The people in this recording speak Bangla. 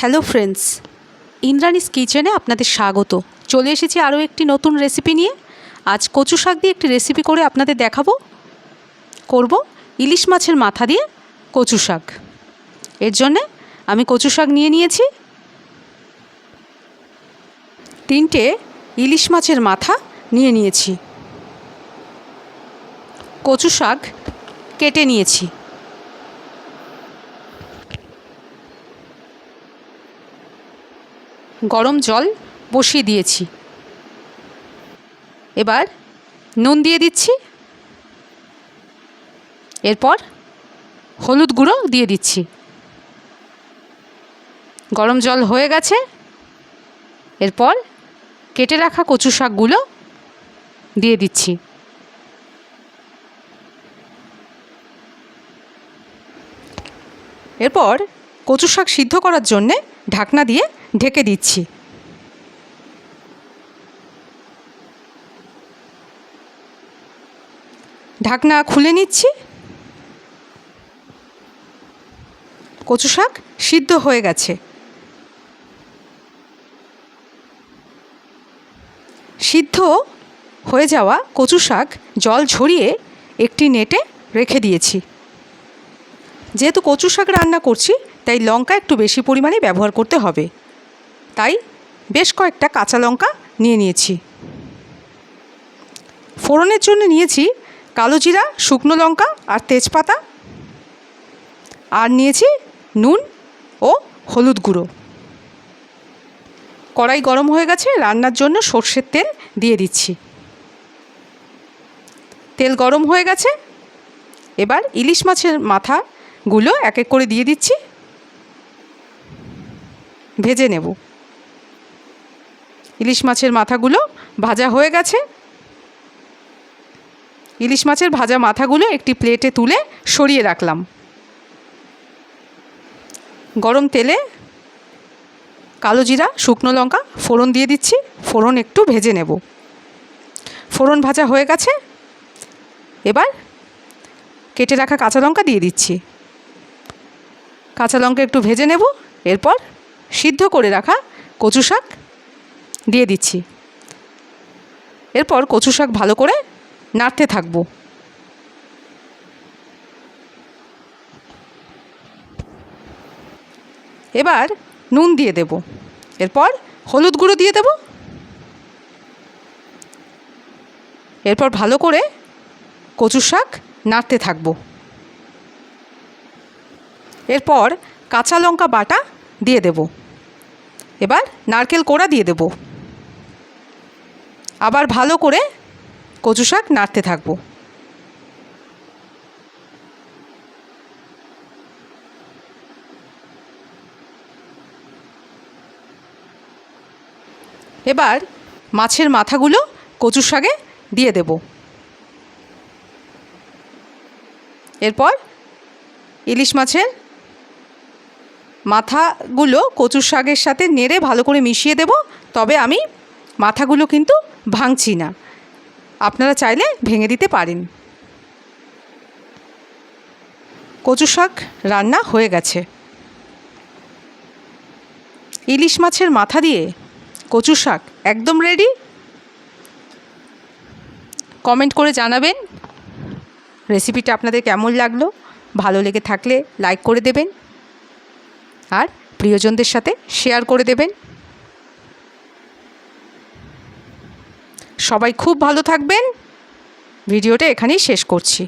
হ্যালো ফ্রেন্ডস ইন্দ্রাণীস কিচেনে আপনাদের স্বাগত। চলে এসেছি আরও একটি নতুন রেসিপি নিয়ে। আজ কচু শাক দিয়ে একটি রেসিপি করে আপনাদের দেখাবো। করব ইলিশ মাছের মাথা দিয়ে কচু শাক। এর জন্যে আমি কচু শাক নিয়ে নিয়েছি। তিনটে ইলিশ মাছের মাথা নিয়ে নিয়েছি। কচু শাক কেটে নিয়েছি। গরম জল বসিয়ে দিয়েছি। এবার নুন দিয়ে দিচ্ছি। এরপর হলুদ গুঁড়ো দিয়ে দিচ্ছি। গরম জল হয়ে গেছে। এরপর কেটে রাখা কচু শাকগুলো দিয়ে দিচ্ছি। এরপর কচু শাক সিদ্ধ করার জন্যে ঢাকনা দিয়ে ঢেকে দিচ্ছি। ঢাকনা খুলে নিচ্ছি। কচু শাক সিদ্ধ হয়ে গেছে। সিদ্ধ হয়ে যাওয়া কচু শাক জল ঝরিয়ে একটি নেটে রেখে দিয়েছি। যেহেতু কচু শাক রান্না করছি, তাই লঙ্কা একটু বেশি পরিমাণে ব্যবহার করতে হবে। তাই বেশ কয়েকটা কাঁচা লঙ্কা নিয়ে নিয়েছি। ফোড়নের জন্য নিয়েছি কালো জিরা, শুকনো লঙ্কা আর তেজপাতা। আর নিয়েছি নুন ও হলুদ গুঁড়ো। কড়াই গরম হয়ে গেছে, রান্নার জন্য সর্ষের তেল দিয়ে দিচ্ছি। তেল গরম হয়ে গেছে, এবার ইলিশ মাছের মাথাগুলো এক এক করে দিয়ে দিচ্ছি। ভেজে নেব। ইলিশ মাছের মাথাগুলো ভাজা হয়ে গেছে। ইলিশ মাছের ভাজা মাথাগুলো একটি প্লেটে তুলে সরিয়ে রাখলাম। গরম তেলে কালো জিরা, শুকনো লঙ্কা, ফোড়ন দিয়ে দিচ্ছি। ফোড়ন একটু ভেজে নেব। ফোড়ন ভাজা হয়ে গেছে। এবার কেটে রাখা কাঁচা লঙ্কা দিয়ে দিচ্ছি। কাঁচা লঙ্কা একটু ভেজে নেব। এরপর সিদ্ধ করে রাখা কচু শাক দিয়ে দিচ্ছি। এরপর কচু শাক ভালো করে নাড়তে থাকব। এবার নুন দিয়ে দেব। এরপর হলুদ গুঁড়ো দিয়ে দেব। এরপর ভালো করে কচু শাক নাড়তে থাকব। এরপর কাঁচা লঙ্কা বাটা দিয়ে দেব। এবার নারকেল কোড়া দিয়ে দেব। আবার ভালো করে কচু শাক নাড়তে থাকব। এবার মাছের মাথাগুলো কচু শাকে দিয়ে দেব। এরপর ইলিশ মাছের মাথাগুলো কচুর শাকের সাথে নেড়ে ভালো করে মিশিয়ে দেব। তবে আমি মাথাগুলো কিন্তু ভাঙছি না। আপনারা চাইলে ভেঙে দিতে পারেন। কচু শাক রান্না হয়ে গেছে। ইলিশ মাছের মাথা দিয়ে কচু শাক একদম রেডি কমেন্ট করে জানাবেন। রেসিপিটা আপনাদের কেমন লাগল? ভালো লেগে থাকলে লাইক করে দেবেন। আর প্রিয়জনদের সাথে শেয়ার করে দেবেন। সবাই খুব ভালো থাকবেন। ভিডিওটা এখানেই শেষ করছি।